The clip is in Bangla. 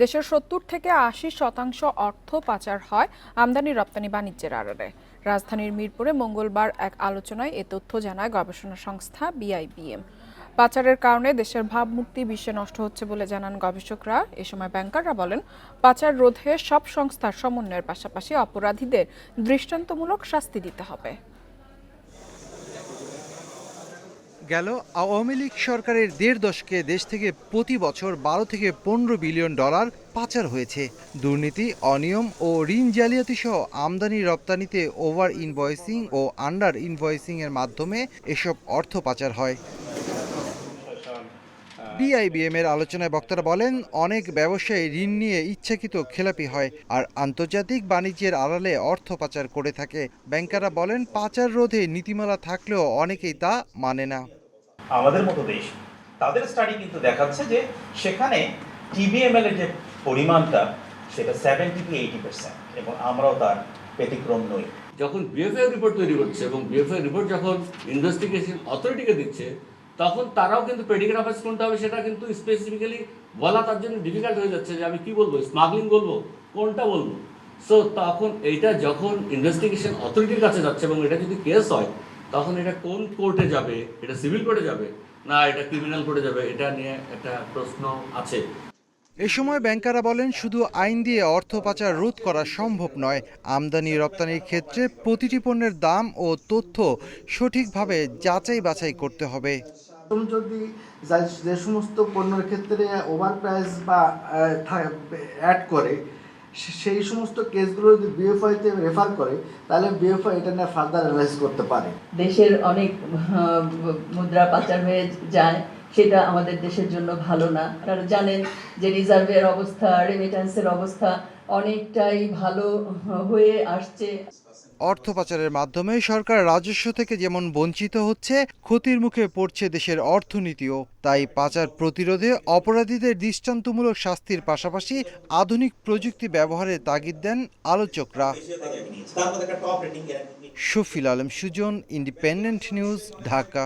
দেশের সত্তর থেকে আশি শতাংশ অর্থ পাচার হয় আমদানি রপ্তানি বাণিজ্যের আড়ালে। রাজধানীর মিরপুরে মঙ্গলবার এক আলোচনায় এ তথ্য জানায় গবেষণা সংস্থা বিআইবিএম। পাচারের কারণে দেশের ভাবমূর্তি বিশ্বে নষ্ট হচ্ছে বলে জানান গবেষকরা। এ সময় ব্যাংকাররা বলেন, পাচার রোধে সব সংস্থার সমন্বয়ের পাশাপাশি অপরাধীদের দৃষ্টান্তমূলক শাস্তি দিতে হবে। গেল, আওয়ামী লীগ সরকারের দেড় দশকে দেশ থেকে প্রতি বছর বারো থেকে পনেরো বিলিয়ন ডলার পাচার হয়েছে। দুর্নীতি, অনিয়ম ও ঋণ জালিয়াতি সহ আমদানি, রপ্তানিতে ওভার ইনভয়েসিং ও আন্ডার ইনভয়েসিং এর মাধ্যমে এসব অর্থ পাচার হয়। বিআইবিএম এর আলোচনায় বক্তারা বলেন অনেক ব্যবসায়ী ঋণ নিয়ে ইচ্ছাকৃত খেলাপি হয় আর আন্তর্জাতিক বাণিজ্যের আড়ালে অর্থ পাচার করে থাকে। ব্যাংকাররা বলেন পাচার রোধে নীতিমালা থাকলেও অনেকেই তা মানে না। আমাদের মতো দেশ তাদের স্টাডি কিন্তু দেখাচ্ছে যে সেখানে টিবিএমএল এর যে পরিমাণটা সেটা সেভেন্টি টু এইটি পার্সেন্ট এবং আমরাও তার ব্যতিক্রম নই। যখন বিএফআই রিপোর্ট তৈরি করছে এবং বিএফআই রিপোর্ট যখন ইনভেস্টিগেশন অথরিটিকে দিচ্ছে তখন তারাও কিন্তু প্রেডিকেট অফেন্স কোনটা হবে সেটা কিন্তু স্পেসিফিক্যালি বলা তার জন্য ডিফিকাল্ট হয়ে যাচ্ছে যে আমি কি বলব? স্মাগলিং বলব? কোনটা বলব? সো তখন এইটা যখন ইনভেস্টিগেশন অথরিটির কাছে যাচ্ছে এবং এটা যদি কেস হয়, তখন এটা কোন কোর্টে যাবে? এটা সিভিল কোর্টে যাবে? না, এটা ক্রিমিনাল কোর্টে যাবে? এটা নিয়ে একটা প্রশ্ন আছে। এ সময় ব্যাংকাররা বলেন শুধু আইন দিয়ে অর্থ পাচার রোধ করা সম্ভব নয়। আমদানি রপ্তানির ক্ষেত্রে প্রতিটি পণ্যের দাম ও তথ্য সঠিকভাবে যাচাই বাছাই করতে হবে। যদি যে সমস্ত পণ্যের ক্ষেত্রে ওভার প্রাইস বা অ্যাড করে সেই সমস্ত কেসগুলো যদি বিএফআইতে রেফার করে তাহলে বিএফআই এটা নিয়ে ফার্দার অ্যানালাইজ করতে পারে। দেশের অনেক মুদ্রা পাচার হয়ে যায়। সেটা আমাদের দেশের জন্য ভালো না। আপনারা জানেন যে রিজার্ভের অবস্থা রেমিটেন্সের অবস্থা অনেকটাই ভালো হয়ে আসছে। অর্থ পাচারের মাধ্যমে সরকার রাজস্ব থেকে যেমন বঞ্চিত হচ্ছে, ক্ষতির মুখে পড়ছে দেশের অর্থনীতিও। তাই পাচার প্রতিরোধে অপরাধীদের দৃষ্টান্তমূলক শাস্তির পাশাপাশি আধুনিক প্রযুক্তি ব্যবহারের তাগিদ দেন আলোচকরা। Shafil Alam Sujan independent news Dhaka.